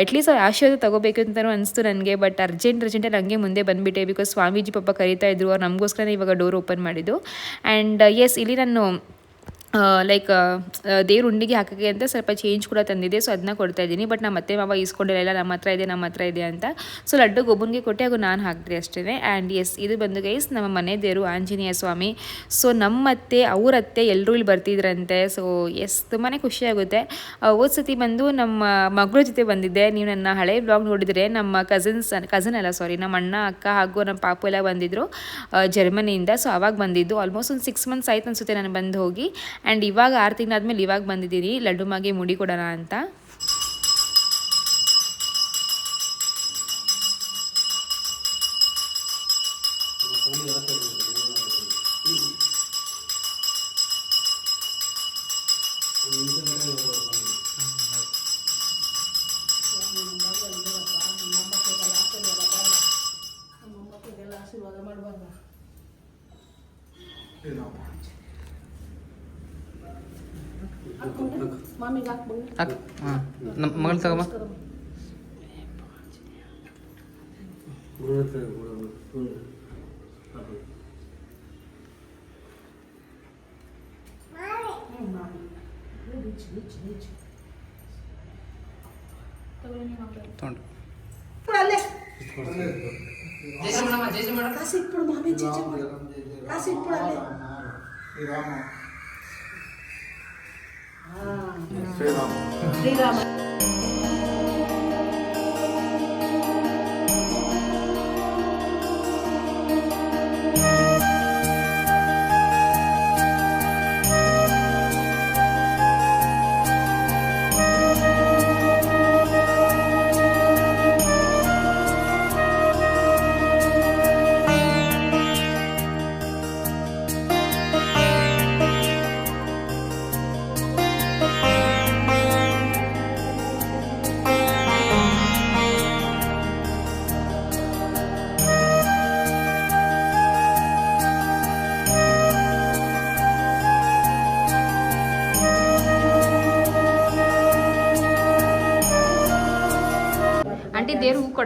Speaker 3: ಅಟ್ಲೀಸ್ಟ್ ಅವ್ರು ಆಶೀರ್ವಾದ ತಗೋಬೇಕು ಅಂತಲೂ ಅನಿಸ್ತು ನನಗೆ ಬಟ್ ಅರ್ಜೆಂಟ್ ಅರ್ಜೆಂಟಲ್ಲಿ ಹಂಗೆ ಮುಂದೆ ಬಂದುಬಿಟ್ಟೆ ಬಿಕಾಸ್ ಸ್ವಾಮೀಜಿ ಪಾಪ ಕರಿತಾ ಇದ್ರು, ಅವ್ರು ನಮಗೋಸ್ಕರ ಇವಾಗ ಡೋರ್ ಓಪನ್ ಮಾಡಿದ್ದು. ಆ್ಯಂಡ್ ಎಸ್ ಇಲ್ಲಿ ನಾನು ಲೈಕ್ ದೇವ್ರ ಉಂಡಿಗೆ ಹಾಕೋಕ್ಕೆ ಅಂತ ಸ್ವಲ್ಪ ಚೇಂಜ್ ಕೂಡ ತಂದಿದೆ ಸೊ ಅದನ್ನ ಕೊಡ್ತಾ ಇದ್ದೀನಿ. ಬಟ್ ನಮ್ಮ ಅತ್ತೆ ಮಾವ ಈಸ್ಕೊಂಡಿಲ್ಲ, ಇಲ್ಲ ನಮ್ಮ ಹತ್ರ ಇದೆ, ನಮ್ಮ ಹತ್ರ ಇದೆ ಅಂತ. ಸೊ ಲಡ್ಡು ಗೊಬ್ಬನಿಗೆ ಕೊಟ್ಟೆ ಹಾಗೂ ನಾನು ಹಾಕಿದೆ ಅಷ್ಟೇ ಆ್ಯಂಡ್ ಎಸ್ ಇದು ಬಂದು ಗೈಸ್ ನಮ್ಮ ಮನೆ ದೇವರು ಆಂಜನೇಯ ಸ್ವಾಮಿ. ಸೊ ನಮ್ಮ ಅತ್ತೆ, ಅವ್ರ ಅತ್ತೆ ಎಲ್ಲರೂ ಇಲ್ಲಿ ಬರ್ತಿದ್ರಂತೆ. ಸೊ ಎಸ್ ತುಂಬಾ ಖುಷಿಯಾಗುತ್ತೆ ಹೋದ ಸತಿ ಬಂದು ನಮ್ಮ ಮಗಳ ಜೊತೆ ಬಂದಿದ್ದೆ. ನೀವು ನನ್ನ ಹಳೆ ಬ್ಲಾಗ್ ನೋಡಿದರೆ ನಮ್ಮ ಕಸಿನ್ಸ್ ಕಸಿನ್ ಅಲ್ಲ ಸಾರಿ ನಮ್ಮ ಅಣ್ಣ, ಅಕ್ಕ ಹಾಗೂ ನಮ್ಮ ಪಾಪು ಎಲ್ಲ ಬಂದಿದ್ದರು ಜರ್ಮನಿಯಿಂದ ಸೊ ಅವಾಗ ಬಂದಿದ್ದು. ಆಲ್ಮೋಸ್ಟ್ ಒಂದು ಸಿಕ್ಸ್ ಮಂತ್ಸ್ ಆಯ್ತು ಅನ್ಸುತ್ತೆ ನಾನು ಬಂದು ಹೋಗಿ. ಆ್ಯಂಡ್ ಇವಾಗ ಆರು ತಿಂಗಳಾದ್ಮೇಲೆ ಇವಾಗ ಬಂದಿದ್ದೀನಿ ಲಡ್ಡು ಮಾಗೆ ಮುಡಿ ಕೊಡೋಣ ಅಂತ
Speaker 4: ನಮ್ಮ ಮಕ್ಕಳಿಗೆಲ್ಲ ಆಶೀರ್ವಾದ ಮಾಡುವಾಗ ಮಾಮಿಗೆ ಹಾಕ್ಬೋದು
Speaker 5: ಹಾಕ್ ಹಾಂ ನಮ್ಮ ಮಗಳು ತಗೊಮ್ಮ ತೊಗೊಂಡು
Speaker 4: ಅಲ್ಲೇ
Speaker 5: Jayashree madam Jayashree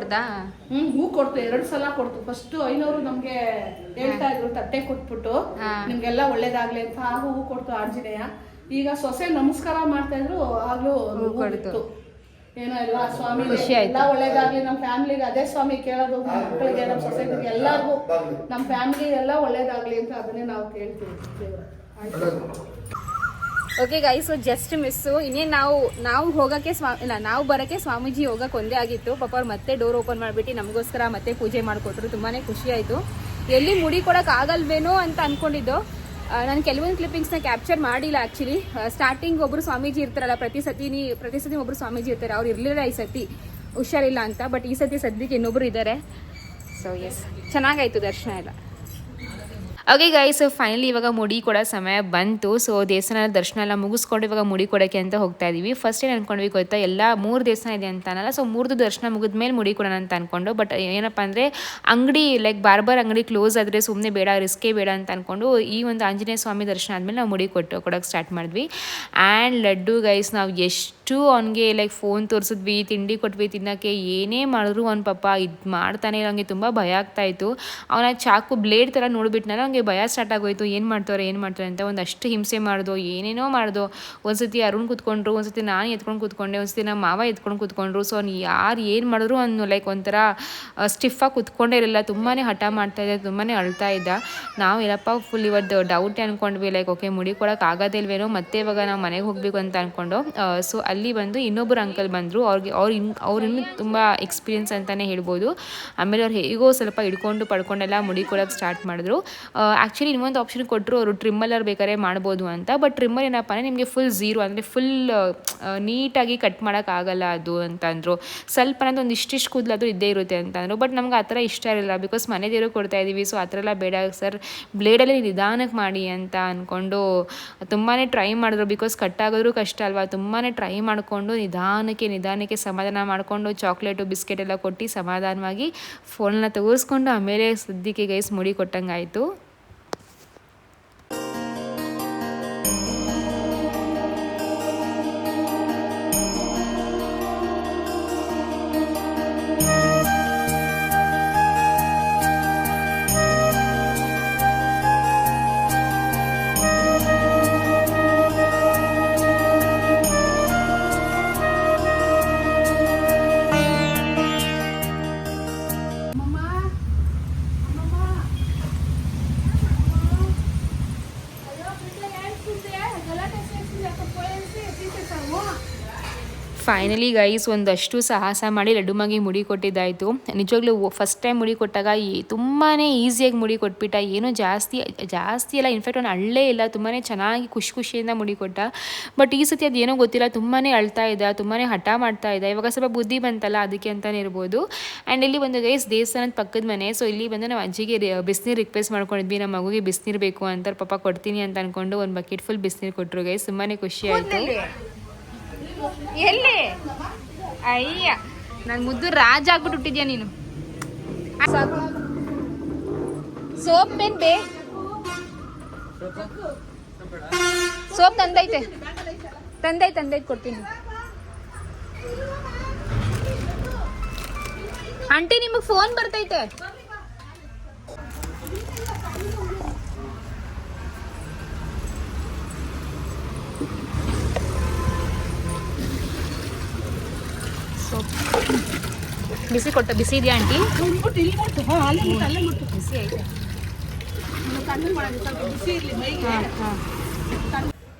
Speaker 3: ಕೊಡ್ದಾ
Speaker 4: ಹ್ಮ್ ಹೂ ಕೊಡ್ತು ಎರಡು ಸಲ ಕೊಡ್ತು ಫಸ್ಟ್ ಐನೂರು ನಮ್ಗೆ ಹೇಳ್ತಾ ಇದ್ರು ತಟ್ಟೆ ಕೊಟ್ಬಿಟ್ಟು. ನಿಮ್ಗೆಲ್ಲ ಒಳ್ಳೇದಾಗ್ಲಿ ಅಂತ. ಆ ಹೂ ಕೊಡ್ತು ಆಂಜನೇಯ. ಈಗ ಸೊಸೆ ನಮಸ್ಕಾರ ಮಾಡ್ತಾ ಇದ್ರು. ಆಗ್ಲೂ
Speaker 3: ಹೂ ಕೊಡ್ತು.
Speaker 5: ಏನೋ ಎಲ್ಲ ಸ್ವಾಮಿ
Speaker 3: ಖುಷಿ ಆಯ್ತು.
Speaker 5: ಎಲ್ಲ ಒಳ್ಳೇದಾಗ್ಲಿ. ನಮ್ಮ ಫ್ಯಾಮಿಲಿಗೆ ಅದೇ ಸ್ವಾಮಿ ಕೇಳೋದು ನಮ್ಮ ಮಕ್ಕಳಿಗೆ ನಮ್ಮ ಸೊಸೈಟಿಗೆ ಎಲ್ಲರಿಗೂ ನಮ್ಮ ಫ್ಯಾಮಿಲಿ ಎಲ್ಲ ಒಳ್ಳೇದಾಗ್ಲಿ ಅಂತ ಅದನ್ನೇ ನಾವು ಕೇಳ್ತೀವಿ. ದೇವ್ರ ಆಯ್ತು
Speaker 3: ಓಕೆ ಗೈಸ್ ಜಸ್ಟ್ ಮಿಸ್ಸು ಇನ್ನೇನು ನಾವು ನಾವು ಹೋಗಕ್ಕೆ ಸ್ವಾ, ಇಲ್ಲ, ನಾವು ಬರೋಕ್ಕೆ ಸ್ವಾಮೀಜಿ ಹೋಗಕ್ಕೆ ಒಂದೇ ಆಗಿತ್ತು. ಪಾಪ ಅವ್ರು ಮತ್ತೆ ಡೋರ್ ಓಪನ್ ಮಾಡಿಬಿಟ್ಟು ನಮಗೋಸ್ಕರ ಮತ್ತೆ ಪೂಜೆ ಮಾಡಿಕೊಟ್ರು. ತುಂಬಾ ಖುಷಿ ಆಯಿತು. ಎಲ್ಲಿ ಮುಡಿ ಕೊಡೋಕೆ ಆಗಲ್ವೇನೋ ಅಂತ ಅಂದ್ಕೊಂಡಿದ್ದು ನಾನು ಕೆಲವೊಂದು ಕ್ಲಿಪ್ಪಿಂಗ್ಸ್ನ ಕ್ಯಾಪ್ಚರ್ ಮಾಡಿಲ್ಲ ಆ್ಯಕ್ಚುಲಿ ಸ್ಟಾರ್ಟಿಂಗ್ ಒಬ್ಬರು ಸ್ವಾಮೀಜಿ ಇರ್ತಾರಲ್ಲ, ಪ್ರತಿ ಸತಿನಿ ಪ್ರತಿ ಸತಿ ಒಬ್ಬರು ಸ್ವಾಮೀಜಿ ಇರ್ತಾರೆ. ಅವ್ರು ಇರಲಿಲ್ಲ ಈ ಸತಿ. ಹುಷಾರಿಲ್ಲ ಅಂತ ಬಟ್ ಈ ಸತಿ ಸದ್ಯಕ್ಕೆ ಇನ್ನೊಬ್ರು ಇದ್ದಾರೆ. ಸೊ ಎಸ್ ಚೆನ್ನಾಗಾಯಿತು ದರ್ಶನ ಎಲ್ಲ. ಓಕೆ ಗೈಸ್ ಫೈನಲಿ ಇವಾಗ ಮುಡಿ ಕೊಡೋ ಸಮಯ ಬಂತು. ಸೊ ದೇವಸ್ಥಾನ ದರ್ಶನ ಎಲ್ಲ ಮುಗಿಸ್ಕೊಂಡು ಇವಾಗ ಮುಡಿ ಕೊಡೋಕ್ಕೆ ಅಂತ ಹೋಗ್ತಾ ಇದೀವಿ. ಫಸ್ಟ್ ಏನು ಅನ್ಕೊಂಡ್ವಿ ಗೊತ್ತಾ? ಎಲ್ಲ ಮೂರು ದೇವಸ್ಥಾನ ಇದೆ ಅಂತಾನಲ್ಲ ಸೊ ಮೂರ್ದು ದರ್ಶನ ಮುಗಿದ ಮೇಲೆ ಮುಡಿ ಕೊಡೋಣ ಅಂತ ಅನ್ಕೊಂಡು ಬಟ್ ಏನಪ್ಪ ಅಂದರೆ ಅಂಗಡಿ ಲೈಕ್ ಬಾರ್ಬರ್ ಅಂಗಡಿ ಕ್ಲೋಸ್ ಆದರೆ ಸುಮ್ಮನೆ ಬೇಡ, ರಿಸ್ಕೇ ಬೇಡ ಅಂತ ಅನ್ಕೊಂಡು ಈ ಒಂದು ಆಂಜನೇಯ ಸ್ವಾಮಿ ದರ್ಶನ ಆದಮೇಲೆ ನಾವು ಮುಡಿ ಕೊಟ್ಟು ಕೊಡೋಕೆ ಸ್ಟಾರ್ಟ್ ಮಾಡಿದ್ವಿ. ಆ್ಯಂಡ್ ಲಡ್ಡು ಗೈಸ್ ನಾವು ಎಷ್ಟು ಅವನಿಗೆ ಲೈಕ್ ಫೋನ್ ತೋರಿಸಿದ್ವಿ, ತಿಂಡಿ ಕೊಟ್ವಿ ತಿನ್ನೋಕ್ಕೆ ಏನೇ ಮಾಡಿದ್ರು ಅವ್ನು ಪಾಪ ಇದು ಮಾಡ್ತಾನೆ ಇರೋಂಗೆ ತುಂಬ ಭಯ ಆಗ್ತಾಯಿತ್ತು ಅವನ ಚಾಕು ಬ್ಲೇಡ್ ಥರ ನೋಡಿಬಿಟ್ನಲ್ಲ, ಅವ್ನಿಗೆ ಭಯ ಸ್ಟಾರ್ಟ್ ಆಗೋಯ್ತು, ಏನು ಮಾಡ್ತಾರೆ ಏನು ಮಾಡ್ತಾರೆ ಅಂತ ಒಂದಷ್ಟು ಹಿಂಸೆ ಮಾಡ್ದು, ಏನೇನೋ ಮಾಡ್ದು. ಒಂದ್ಸತಿ ಅರುಣ್ ಕೂತ್ಕೊಂಡ್ರು, ಒಂದ್ಸತಿ ನಾನು ಎತ್ಕೊಂಡು ಕೂತ್ಕೊಂಡೆ, ಒಂದ್ಸತಿ ನಮ್ಮ ಮಾವ ಎತ್ಕೊಂಡು ಕೂತ್ಕೊಂಡ್ರು. ಸೊ ಅವ್ನು ಯಾರು ಏನು ಮಾಡಿದ್ರು ಅವ್ನು ಲೈಕ್ ಒಂಥರ ಸ್ಟಿಫಾಗಿ ಕೂತ್ಕೊಂಡೇ ಇರಲಿಲ್ಲ. ತುಂಬಾ ಹಠ ಮಾಡ್ತಾ ಇದ್ದ ತುಂಬಾ ಅಳ್ತಾ ಇದ್ದ. ನಾವು ಎಲ್ಲಪ್ಪ ಫುಲ್ ಇವತ್ತು ಡೌಟೇ ಅಂದ್ಕೊಂಡ್ವಿ ಲೈಕ್ ಓಕೆ ಮುಡಿ ಕೊಡೋಕೆ ಆಗೋದಿಲ್ವೇನೋ ಮತ್ತೆ ಇವಾಗ ನಾವು ಮನೆಗೆ ಹೋಗಬೇಕು ಅಂತ ಅಂದ್ಕೊಂಡು ಸೊ ಅಲ್ಲಿ ಬಂದು ಇನ್ನೊಬ್ಬರು ಅಂಕಲ್ ಬಂದರು. ಅವ್ರಿಗೆ, ಅವ್ರು ಇನ್, ಅವ್ರು ಇನ್ನೂ ತುಂಬ ಎಕ್ಸ್ಪೀರಿಯನ್ಸ್ ಅಂತಲೇ ಹೇಳ್ಬೋದು. ಆಮೇಲೆ ಅವ್ರು ಹೇಗೋ ಸ್ವಲ್ಪ ಹಿಡ್ಕೊಂಡು, ಪಡ್ಕೊಂಡೆಲ್ಲ ಮುಡಿ ಕೊಡೋಕೆ ಸ್ಟಾರ್ಟ್ ಮಾಡಿದ್ರು. ಆ್ಯಕ್ಚುಲಿ ಇನ್ನೊಂದು ಆಪ್ಷನ್ ಕೊಟ್ಟರು ಅವರು ಟ್ರಿಮ್ಮಲ್ಲರ್ ಬೇಕಾದ್ರೆ ಮಾಡ್ಬೋದು ಅಂತ. ಬಟ್ ಟ್ರಿಮ್ಮರ್ ಏನಪ್ಪ ಅಂದರೆ ನಿಮಗೆ ಫುಲ್ ಝೀರೋ ಅಂದರೆ ಫುಲ್ ನೀಟಾಗಿ ಕಟ್ ಮಾಡೋಕ್ಕಾಗಲ್ಲ ಅದು ಅಂತಂದರು ಸ್ವಲ್ಪ ಅನ್ನೋದು ಒಂದು ಇಷ್ಟಿಷ್ಟು ಕೂದಲಾದರೂ ಇದ್ದೇ ಇರುತ್ತೆ ಅಂತಂದರು ಬಟ್ ನಮ್ಗೆ ಆ ಥರ ಇಷ್ಟ ಇರಲ್ಲ ಬಿಕಾಸ್ ಮನೆ ದೇವರು ಕೊಡ್ತಾ ಇದ್ದೀವಿ ಸೊ ಆ ಥರ ಎಲ್ಲ ಬೇಡ ಸರ್ ಬ್ಲೇಡಲ್ಲಿ ನಿಧಾನಕ್ಕೆ ಮಾಡಿ ಅಂತ ಅಂದ್ಕೊಂಡು ತುಂಬಾ ಟ್ರೈ ಮಾಡಿದ್ರು. ಬಿಕಾಸ್ ಕಟ್ ಆಗೋದ್ರೂ ಕಷ್ಟ ಅಲ್ವಾ? ತುಂಬಾ ಟ್ರೈ ಮಾಡಿಕೊಂಡು ನಿಧಾನಕ್ಕೆ ನಿಧಾನಕ್ಕೆ ಸಮಾಧಾನ ಮಾಡಿಕೊಂಡು ಚಾಕ್ಲೇಟು ಬಿಸ್ಕೆಟ್ ಎಲ್ಲ ಕೊಟ್ಟು ಸಮಾಧಾನವಾಗಿ ಫೋನನ್ನ ತೆಗೆಸ್ಕೊಂಡು ಆಮೇಲೆ ಸದ್ಯಕ್ಕೆ ಗೈಸ್ ಮುಡಿ ಕೊಟ್ಟಂಗಾಯಿತು. ಫೈನಲಿ ಗೈಸ್ ಒಂದಷ್ಟು ಸಾಹಸ ಮಾಡಿ ಲಡ್ಡು ಮಗಿ ಮುಡಿ ಕೊಟ್ಟಿದ್ದಾಯಿತು. ನಿಜವಾಗ್ಲೂ ಫಸ್ಟ್ ಟೈಮ್ ಮುಡಿ ಕೊಟ್ಟಾಗ ತುಂಬಾ ಈಸಿಯಾಗಿ ಮುಡಿ ಕೊಟ್ಬಿಟ್ಟ. ಏನೂ ಜಾಸ್ತಿ ಜಾಸ್ತಿ ಎಲ್ಲ ಇನ್ಫ್ಯಾಕ್ಟ್ ಒಂದು ಅಳ್ಳೇ ಇಲ್ಲ ತುಂಬಾ ಚೆನ್ನಾಗಿ ಖುಷಿ ಖುಷಿಯಿಂದ ಮುಡಿ ಕೊಟ್ಟ. ಬಟ್ ಈ ಸತಿ ಅದೇನೋ ಗೊತ್ತಿಲ್ಲ ತುಂಬಾ ಅಳ್ತಾ ಇದ್ದ ತುಂಬಾ ಹಠ ಮಾಡ್ತಾ ಇದ್ದ. ಇವಾಗ ಸ್ವಲ್ಪ ಬುದ್ಧಿ ಬಂತಲ್ಲ, ಅದಕ್ಕೆ ಅಂತಲೇ ಇರ್ಬೋದು. ಆ್ಯಂಡ್ ಇಲ್ಲಿ ಒಂದು ಗೈಸ್ ದೇವಸ್ಥಾನದ ಪಕ್ಕದ ಮನೆ ಸೊ ಇಲ್ಲಿ ಬಂದು ನಾವು ಅಜ್ಜಿಗೆ ಬಿಸಿನೀರು ರಿಕ್ವೆಸ್ಟ್ ಮಾಡ್ಕೊಂಡಿದ್ವಿ, ನಮ್ಮ ಮಗುಗೆ ಬಿಸಿನೀರು ಬೇಕು ಅಂತಾರೆ ಪಾಪ ಕೊಡ್ತೀನಿ ಅಂತ ಅಂದ್ಕೊಂಡು ಒಂದು ಬಕೆಟ್ ಫುಲ್ ಬಿಸಿನೀರು ಕೊಟ್ಟರು ಗೈಸ್ ತುಂಬಾ ಖುಷಿ ಆಯಿತು. ಎಲ್ಲಿ? ಅಯ್ಯ, ನನ್ ಮುದ್ದು ರಾಜ ಆಗ್ಬಿಟ್ಟು ಹುಟ್ಟಿದ್ಯಾ ನೀನು? ಸೋಪ್ ಏನ್ ಬೇ? ಸೋಪ್ ತಂದೈತೆ. ತಂದೈ ತಂದೈತೆ ಕೊಡ್ತೀನಿ. ಆಂಟಿ, ನಿಮಗೆ ಫೋನ್ ಬರ್ತೈತೆ. ಬಿಸಿ ಕೊಟ್ಟ ಬಿಸಿ ಇದೆಯಾ ಆಂಟಿ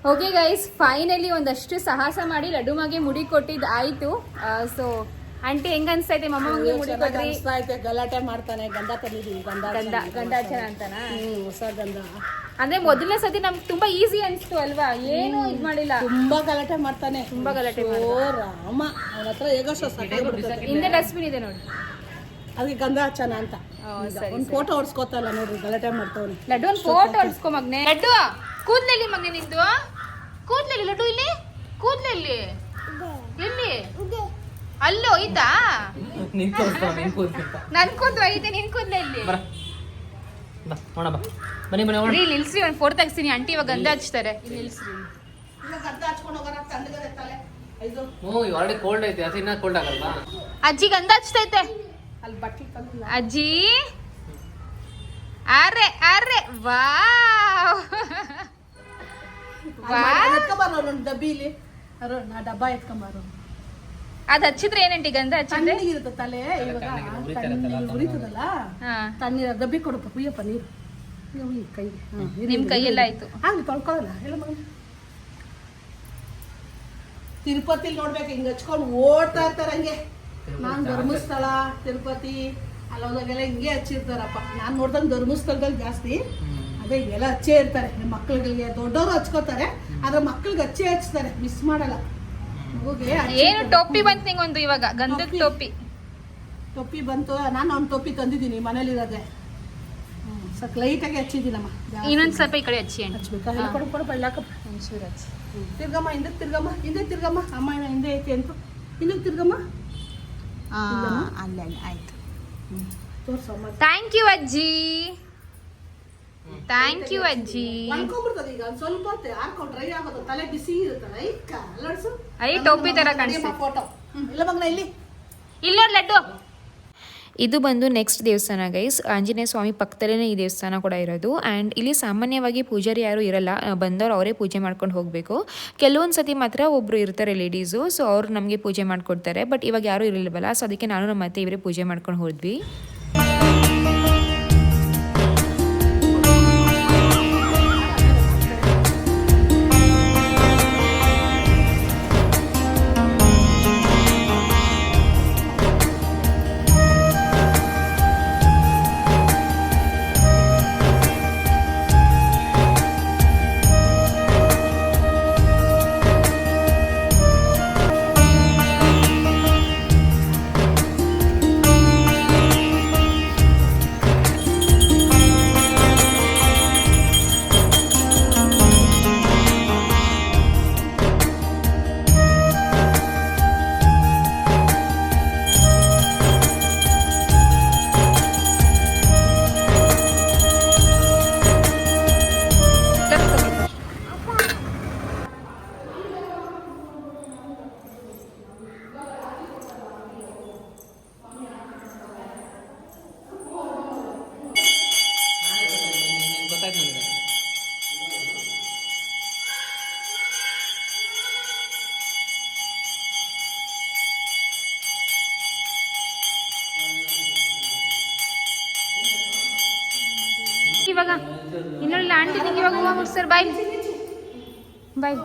Speaker 3: ಓಕೆ ಗೈಸ್ ಫೈನಲಿ ಒಂದಷ್ಟು ಸಾಹಸ ಮಾಡಿ ಲಡುಮಾಗೆ ಮಗೆ ಮುಡಿ ಕೊಟ್ಟಿದ್ದು ಆಯಿತು ಸೊ ಆಂಟಿ ಹೆಂಗ ಅನ್ಸ್ತೈತೆ? ಮಮ್ಮಂಗೆ ಮುಡಿ
Speaker 5: ಐತೆ ಗಲಾಟೆ ಮಾಡ್ತಾನೆ ಗಂಧ ತಂದಿದ್ದೀವಿ ಗಂಧ
Speaker 3: ಗಂಧ ಗಂಧಾಚನ ಅಂತನಾ?
Speaker 5: ಹ್ಞೂ ಹೊಸ ಗಂಧ
Speaker 3: ಅಂದ್ರೆ ಮೊದಲನೇ ಸತಿ ನಮ್ಗೆ ತುಂಬಾ ಈಸಿ ಅನ್ಸ್ತು ಅಲ್ವಾ? ಏನು ಇದ್ ಮಾಡಿಲ್ಲ.
Speaker 5: ತುಂಬಾ ಗಲಾಟೆ ಮಾಡ್ತಾನೆ.
Speaker 3: ತುಂಬಾ ಗಲಾಟೆ
Speaker 5: ಓ ರಾಮ ಅವನ ಹತ್ರ ಹೇಗೋಷ್ಟು
Speaker 3: ಹಿಂದೆ ಡಸ್ಟ್ಬಿನ್ ಇದೆ ನೋಡಿ.
Speaker 5: ಅದಕ್ಕೆ ಗಂಧ ಹಚ್ಚನ ಅಂತ. ಒಂದು ಫೋಟೋ ಹೊಡ್ಸ್ಕೊತಲ್ಲ ನೋಡ್ರಿ ಗಲಾಟೆ ಮಾಡ್ತಾವನೆ.
Speaker 3: ಲಡ್ಡು ಒಂದು ಫೋಟೋ ಹೊಡ್ಸ್ಕೊ ಮಗ್ನೆ. ಲಡ್ಡು ಕೂದ್ಲೆಲ್ಲಿ ಮಗ್ನೆ ನಿಂದು? ಕೂದ್ಲೆಲ್ಲಿ ಲಡ್ಡು ಇಲ್ಲಿ? ಕೂದ್ಲೆಲ್ಲಿ ಅಲ್ಲೋ ಹೋಯ್ತಾ
Speaker 2: ನಿನ್
Speaker 3: ಕೂದ್ಲು ಐತೆ ನಿನ್ ಕೂದ್ಲೆ ಇಲ್ಲಿ?
Speaker 2: ಬರ. ಬಾ ನೋಡ ಬಾ. ಬನ್ನಿ ಬನ್ನಿ ನೋಡ
Speaker 3: ರೀ ಇಲ್ಲಿ ನಿಲ್ಸ್ರಿ ಒಂದು ಫೋಟೋ ತೆಗಿಸ್ತೀನಿ. ಆಂಟಿ ಇವಾಗ ಗಂಧ ಹಚ್ತಾರೆ. ಇಲ್ಲಿ ನಿಲ್ಸ್ರಿ.
Speaker 5: ಗಂಧ ಹಚ್ಕೊಂಡು ಹೋಗೋಣ ತಣ್ಣಗದೆ ತಲೆ. ಇದು
Speaker 2: ಹ್ಞೂ ಆಲ್ರೆಡಿ ಕೋಲ್ಡ್ ಐತೆ ಅದು ಇನ್ನ ಕೋಲ್ಡ್ ಆಗಲ್ವಾ?
Speaker 3: ಅಜ್ಜಿ ಗಂಧ ಹಚ್ತೈತೆ. ಅಜ್ಜಿ. ಅರೆ ಅರೆ ವಾವ್. ವಾ
Speaker 5: ಡಬ್ಬಿ ಇಲ್ಲಿ. ಡಬ್ಬ ಎತ್ಕೊಂಬಾರು
Speaker 1: ಅದ್ ಹಚ್ಚಿದ್ರೆ ಏನಂಟಿ ಗಂಧ ಹಚ್ಚಿದ್ರೆ
Speaker 5: ತಣ್ಣಗಿರುತ್ತೆ ತಲೆ ಇವಾಗ ತಣ್ಣಗೆ ಉರಿತದಲ್ಲ?
Speaker 1: ಹಾ.
Speaker 5: ತಣ್ಣೀರ ಡಬ್ಬಿ ಕೊಡಪ್ಪ ಕುಯ್ಯಪ್ಪ ನೀರು. ಹುಯ್ಯ, ಕೈಗೆ. ನಿಮ್ಮ
Speaker 1: ಕೈಯೆಲ್ಲ ಆಯ್ತು.
Speaker 5: ಆಗ್ಲಿ ತೊಳ್ಕೊಳ್ಳೋಣ. ಹೇಳ ತಿರುಪತಿಲಿ ನೋಡ್ಬೇಕು ಹಿಂಗ ಹಚ್ಕೊಂಡು ಓಡ್ತಾ ಇರ್ತಾರೆ ಹಂಗೆ. ನಾನ್ ಧರ್ಮಸ್ಥಳ ತಿರುಪತಿ ಅಲ್ಲೋದಾಗೆಲ್ಲ ಹಿಂಗೆ ಹಚ್ಚಿರ್ತಾರಪ್ಪ. ನಾನ್ ನೋಡ್ದಂಗೆ ಧರ್ಮಸ್ಥಳದಲ್ಲಿ ಜಾಸ್ತಿ. ಅದೇ ಎಲ್ಲ ಹಚ್ಚೇ ಇರ್ತಾರೆ. ನಿಮ್ಮ ಮಕ್ಳುಗಳಿಗೆ ದೊಡ್ಡವರು ಹಚ್ಕೋತಾರೆ ಆದ್ರೆ ಮಕ್ಳಿಗೆ ಹಚ್ಚೇ ಹಚ್ತಾರೆ. ಮಿಸ್ ಮಾಡಲ್ಲ.
Speaker 1: ಏನು ಟೋಪಿ ಬಂತ್ ಒಂದು ಇವಾಗ? ಗಂಧದ ಟೋಪಿ.
Speaker 5: ಟೋಪಿ. ಬಂತು. ನಾನು ಒಂದು ಟೋಪಿ ತಂದಿದ್ದೀನಿ ಮನೇಲಿರೋದೆ. ಸ್ವಲ್ಪ ಲೈಟಾಗಿ ಹಚ್ಚಿದ್ದೀನಮ್ಮ.
Speaker 1: ಇನ್ನೊಂದು ಸ್ವಲ್ಪ ಈ ಕಡೆ ಹಚ್ಚಿ
Speaker 5: ಹಚ್ಬೇಕಾ? ಕೊಡು ಕೊಡು ಬಳ್ಳಾಕಪ್ಪ
Speaker 1: ಒಂಚೂರು ಹಚ್ಚಿ.
Speaker 5: ತಿರ್ಗಮ್ಮ ಹಿಂದೆ ತಿರ್ಗಮ್ಮ ಹಿಂದೆ ತಿರ್ಗಮ್ಮ. ಅಮ್ಮ ಹಿಂದೆ ಐತೆ ಅಂತ ಹಿಂದೆ ತಿರ್ಗಮ್ಮ.
Speaker 6: ಅಲ್ಲ ಆಯ್ತು.
Speaker 5: ತೋರ್ಸಮ್ಮ
Speaker 1: ಥ್ಯಾಂಕ್ ಯು ಅಜ್ಜಿ. ಥ್ಯಾಂಕ್ ಯು ಅಜ್ಜಿ.
Speaker 5: ಈಗ. ಸ್ವಲ್ಪ ಹಾಕೊಂಡು ಡ್ರೈ ಆಗೋದು. ತಲೆ ಬಿಸಿ ಇರುತ್ತಲ್ಲ
Speaker 1: ಟೋಪಿ ತರ ಕಾಣಿಸ್ತಿದೆ.
Speaker 5: ಫೋಟೋ ಇಲ್ಲ ಮಗನ ಇಲ್ಲಿ.
Speaker 1: ಇಲ್ಲೋಡ್ ಲಡ್ಡು.
Speaker 3: ಇದು ಬಂದು ನೆಕ್ಸ್ಟ್ ದೇವಸ್ಥಾನ ಗೈಸ್ ಆಂಜನೇಯ ಸ್ವಾಮಿ ಪಕ್ಕದಲ್ಲೇ ಈ ದೇವಸ್ಥಾನ ಕೂಡ ಇರೋದು. ಆ್ಯಂಡ್ ಇಲ್ಲಿ ಸಾಮಾನ್ಯವಾಗಿ ಪೂಜಾರಿ ಯಾರು ಇರಲ್ಲ. ಬಂದವರು ಅವರೇ ಪೂಜೆ ಮಾಡ್ಕೊಂಡು ಹೋಗಬೇಕು. ಕೆಲವೊಂದು ಸತಿ ಮಾತ್ರ ಒಬ್ಬರು ಇರ್ತಾರೆ ಲೇಡೀಸು ಸೊ ಅವರು ನಮಗೆ ಪೂಜೆ ಮಾಡಿಕೊಡ್ತಾರೆ. ಬಟ್ ಇವಾಗ ಯಾರೂ ಇರಲಿಲ್ವಲ್ಲ? ಸೊ ಅದಕ್ಕೆ ನಾನು ನಮ್ಮ ಮತ್ತೆ ಇವರೇ ಪೂಜೆ ಮಾಡ್ಕೊಂಡು ಹೋದ್ವಿ.
Speaker 1: ನಿಂಗೆ ಇವಾಗ ಹೂವು ಮುಡ್ಸರ್ bye bye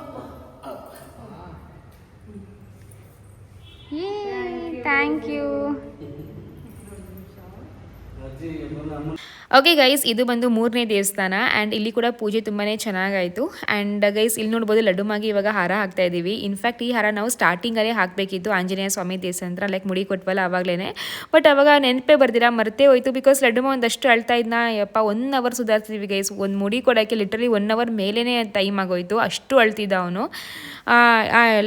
Speaker 1: thank you
Speaker 3: okay guys ಇದು ಬಂದು ಮೂರನೇ ದೇವಸ್ಥಾನ ಆ್ಯಂಡ್ ಇಲ್ಲಿ ಕೂಡ ಪೂಜೆ ತುಂಬಾ ಚೆನ್ನಾಗಾಯಿತು. ಆ್ಯಂಡ್ ಗೈಸ್ ಇಲ್ಲಿ ನೋಡ್ಬೋದು ಲಡ್ಡು ಮಾಗಿ ಇವಾಗ ಹಾರ ಹಾಕ್ತಾ ಇದ್ದೀವಿ ಇನ್ಫ್ಯಾಕ್ಟ್ ಈ ಹಾರ ನಾವು ಸ್ಟಾರ್ಟಿಂಗಲ್ಲೇ ಹಾಕಬೇಕಿತ್ತು. ಆಂಜನೇಯ ಸ್ವಾಮಿ ದೇವಸ್ಥಾನ ಲೈಕ್ ಮುಡಿ ಕೊಟ್ವಲ್ಲ ಆವಾಗಲೇ ಬಟ್ ಅವಾಗ ನೆನಪೇ ಬರ್ದಿರ, ಮರ್ತೇ ಹೋಯ್ತು ಬಿಕಾಸ್ ಲಡ್ಡುಮ ಒಂದಷ್ಟು ಅಳ್ತಾ ಇದ್ನ. ಯಪ್ಪ ಒನ್ ಅವರ್ ಸುಧಾರಿಸ್ತೀವಿ ಗೈಸ್ ಒಂದು ಮುಡಿ ಕೊಡೋಕ್ಕೆ ಲಿಟ್ರಲಿ ಒನ್ ಅವರ್ ಮೇಲೇ ಟೈಮ್ ಆಗೋಯ್ತು. ಅಷ್ಟು ಅಳ್ತಿದ್ದ ಅವನು.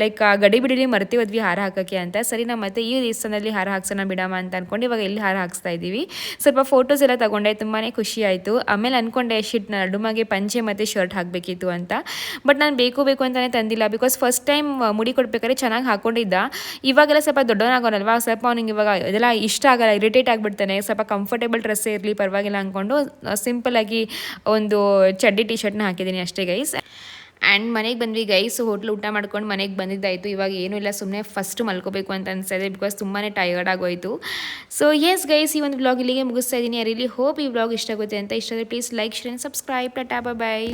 Speaker 3: ಲೈಕ್ ಗಡಿ ಬಿಡಿಲಿ ಮರ್ತಿ ಹೋದ್ವಿ ಹಾರ ಹಾಕೋಕ್ಕೆ ಅಂತ. ಸರಿ ನಮ್ಮ ಮತ್ತೆ ಈ ದೇವಸ್ಥಾನದಲ್ಲಿ ಹಾರ ಹಾಕ್ಸೋಣ ಬಿಡಮ್ಮ ಅಂತ ಅಂದ್ಕೊಂಡು ಇವಾಗ ಇಲ್ಲಿ ಹಾರ ಹಾಕ್ಸ್ತಾ ಇದ್ದೀವಿ ಸ್ವಲ್ಪ ಫೋಟೋಸ್ ಎಲ್ಲ ತಗೊಂಡೆ. ತುಂಬಾ ಖುಷಿ ಆಯಿತು. ಆಮೇಲೆ ಅಂದ್ಕೊಂಡೆ ಶಿಟ್ ನಡುಮಗೆ ಪಂಚೆ ಮತ್ತು ಶರ್ಟ್ ಹಾಕಬೇಕಿತ್ತು ಅಂತ. ಬಟ್ ನಾನು ಬೇಕು ಬೇಕು ಅಂತಲೇ ತಂದಿಲ್ಲ ಬಿಕಾಸ್ ಫಸ್ಟ್ ಟೈಮ್ ಮುಡಿ ಕೊಡ್ಬೇಕಾದ್ರೆ ಚೆನ್ನಾಗಿ ಹಾಕೊಂಡಿದ್ದ. ಇವಾಗೆಲ್ಲ ಸ್ವಲ್ಪ ದೊಡ್ಡವನಾಗೋನಲ್ವಾ, ಸ್ವಲ್ಪ ಅವ್ನಿಗೆ ಇವಾಗ ಇದೆಲ್ಲ ಇಷ್ಟ ಆಗಲ್ಲ, ಇರಿಟೇಟ್ ಆಗಿಬಿಡ್ತಾನೆ. ಸ್ವಲ್ಪ ಕಂಫರ್ಟೇಬಲ್ ಡ್ರೆಸ್ಸೇ ಇರಲಿ ಪರವಾಗಿಲ್ಲ ಅಂದ್ಕೊಂಡು ಸಿಂಪಲಾಗಿ ಒಂದು ಚಡ್ಡಿ ಟಿ ಶರ್ಟ್ನ ಹಾಕಿದ್ದೀನಿ ಅಷ್ಟೇ ಗೈಸ್ ಆ್ಯಂಡ್ ಮನೆಗೆ ಬಂದ್ವಿ ಗೈಸ್ ಹೋಟ್ಲು ಊಟ ಮಾಡ್ಕೊಂಡು ಮನೆಗೆ ಬಂದಿದ್ದಾಯಿತು. ಇವಾಗ ಏನೂ ಇಲ್ಲ ಸುಮ್ಮನೆ ಫಸ್ಟ್ ಮಲ್ಕೋಬೇಕು ಅಂತ ಅನಿಸ್ತಾ ಬಿಕಾಸ್ ತುಂಬಾ ಟೈರ್ಡ್ ಆಗೋಯ್ತು. ಸೊ ಎಸ್ ಗೈಸ್ ಈ ಒಂದು ಬ್ಲಾಗ್ ಇಲ್ಲಿಗೆ ಮುಗಿಸ್ತಾ ಇದ್ದೀನಿ ಅರಿಲಿ ರಿಲಿ ಹೋಪ್ ಈ ಬ್ಲಾಗ್ ಇಷ್ಟ ಆಗುತ್ತೆ ಅಂತ. ಇಷ್ಟ ಆದರೆ please like share subscribe tata bye